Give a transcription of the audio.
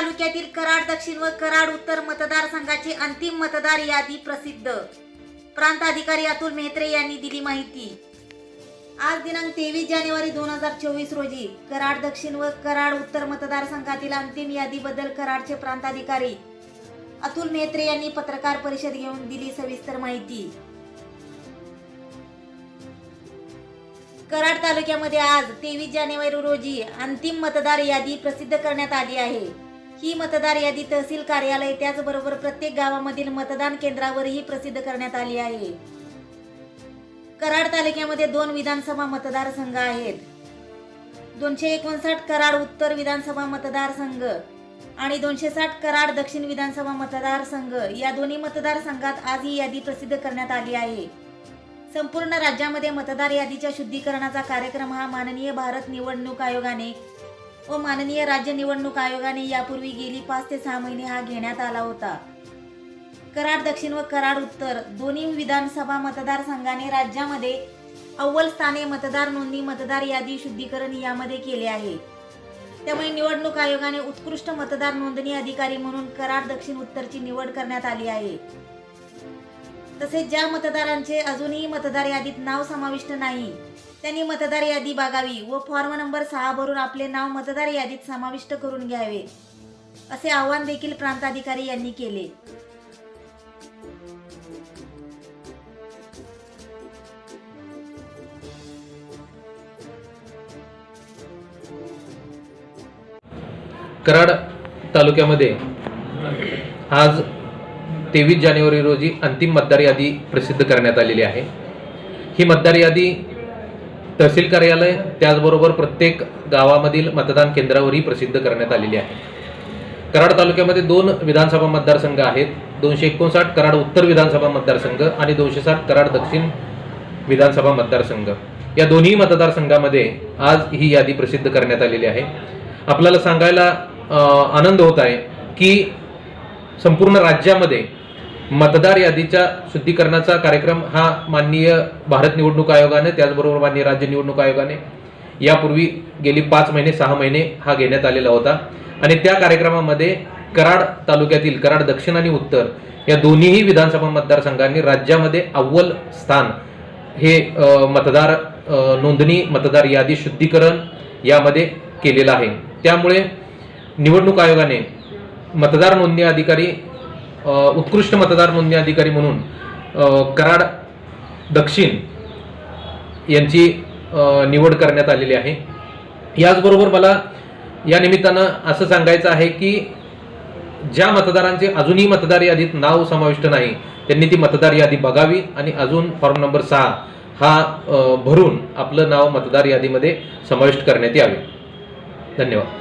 तालुक्यातील कराड दक्षिण व कराड उत्तर मतदारसंघाची अंतिम मतदार यादी प्रसिद्ध. प्रांताधिकारी अतुल मेहत्रे यांनी दिली माहिती. आज दिनांक तेवीस जानेवारी दोन हजार चोवीस रोजी कराड दक्षिण व कराड उत्तर मतदारसंघातील अंतिम यादीबद्दल कराडचे प्रांताधिकारी अतुल मेहत्रे यांनी पत्रकार परिषद घेऊन दिली सविस्तर माहिती. कराड तालुक्यामध्ये आज तेवीस जानेवारी रोजी अंतिम मतदार यादी प्रसिद्ध करण्यात आली आहे. ही मतदार यादी तहसील कार्यालय त्याचबरोबर प्रत्येक गावामधील मतदान केंद्रावरही प्रसिद्ध करण्यात आली आहे. कराड तालुक्यामध्ये दोन विधानसभा मतदारसंघ आहेत. दोनशे एकोणसाठ कराड उत्तर विधानसभा मतदारसंघ आणि दोनशे साठ कराड दक्षिण विधानसभा मतदारसंघ या दोन्ही मतदारसंघात आज ही यादी प्रसिद्ध करण्यात आली आहे. संपूर्ण राज्यामध्ये मतदार यादीच्या शुद्धीकरणाचा कार्यक्रम हा माननीय भारत निवडणूक आयोगाने व माननीय राज्य निवडणूक आयोगाने यापूर्वी गेली पाच ते सहा महिने हा घेण्यात आला होता. कराड दक्षिण व कराड उत्तर दोन्ही विधानसभा मतदारसंघाने राज्यामध्ये अव्वल स्थाने मतदार नोंदणी मतदार यादी शुद्धीकरण यामध्ये केले आहे. त्यामुळे निवडणूक आयोगाने उत्कृष्ट मतदार नोंदणी अधिकारी म्हणून कराड दक्षिण उत्तरची निवड करण्यात आली आहे. तसेच ज्या मतदारांचे अजूनही मतदार यादीत नाव समाविष्ट नाही त्यांनी मतदार यादी बागावी व फॉर्म नंबर सहा भरून आपले नाव मतदार यादीत समाविष्ट करून घ्यावे असे आवाहन देखील प्रांताधिकारी यांनी केले. कराड तालुक्यामध्ये आज तेवीस जानेवारी रोजी अंतिम मतदार यादी प्रसिद्ध करण्यात आलेली आहे. ही मतदार यादी तहसील कार्यालय त्याचबरोबर प्रत्येक गावामधील मतदान केंद्रावरही प्रसिद्ध करण्यात आलेली आहे. कराड तालुक्यामध्ये दोन विधानसभा मतदारसंघ आहेत. दोनशे एकोणसाठ कराड उत्तर विधानसभा मतदारसंघ आणि दोनशे साठ कराड दक्षिण विधानसभा मतदारसंघ. या दोन्ही मतदारसंघामध्ये आज ही यादी प्रसिद्ध करण्यात आलेली आहे. आपल्याला सांगायला आनंद होत आहे की संपूर्ण राज्यामध्ये मतदार यादीच्या शुद्धीकरणाचा कार्यक्रम हा माननीय भारत निवडणूक आयोगाने त्याचबरोबर माननीय राज्य निवडणूक आयोगाने यापूर्वी गेली पाच महिने सहा महिने हा घेण्यात आलेला होता. आणि त्या कार्यक्रमामध्ये कराड तालुक्यातील कराड दक्षिण आणि उत्तर या दोन्हीही विधानसभा मतदारसंघांनी राज्यामध्ये अव्वल स्थान हे मतदार नोंदणी मतदार यादी शुद्धीकरण यामध्ये केलेलं आहे. त्यामुळे निवडणूक आयोगाने मतदार नोंदणी अधिकारी उत्कृष्ट मतदार नोंदणी अधिकारी म्हणून कराड दक्षिण यांची निवड करण्यात आलेली आहे. याचबरोबर मला या निमित्तानं असं सांगायचं आहे की ज्या मतदारांचे अजूनही मतदार यादीत नाव समाविष्ट नाही त्यांनी ती मतदार यादी बघावी आणि अजून फॉर्म नंबर सहा हा भरून आपलं नाव मतदार यादीमध्ये समाविष्ट करण्यात यावे. धन्यवाद.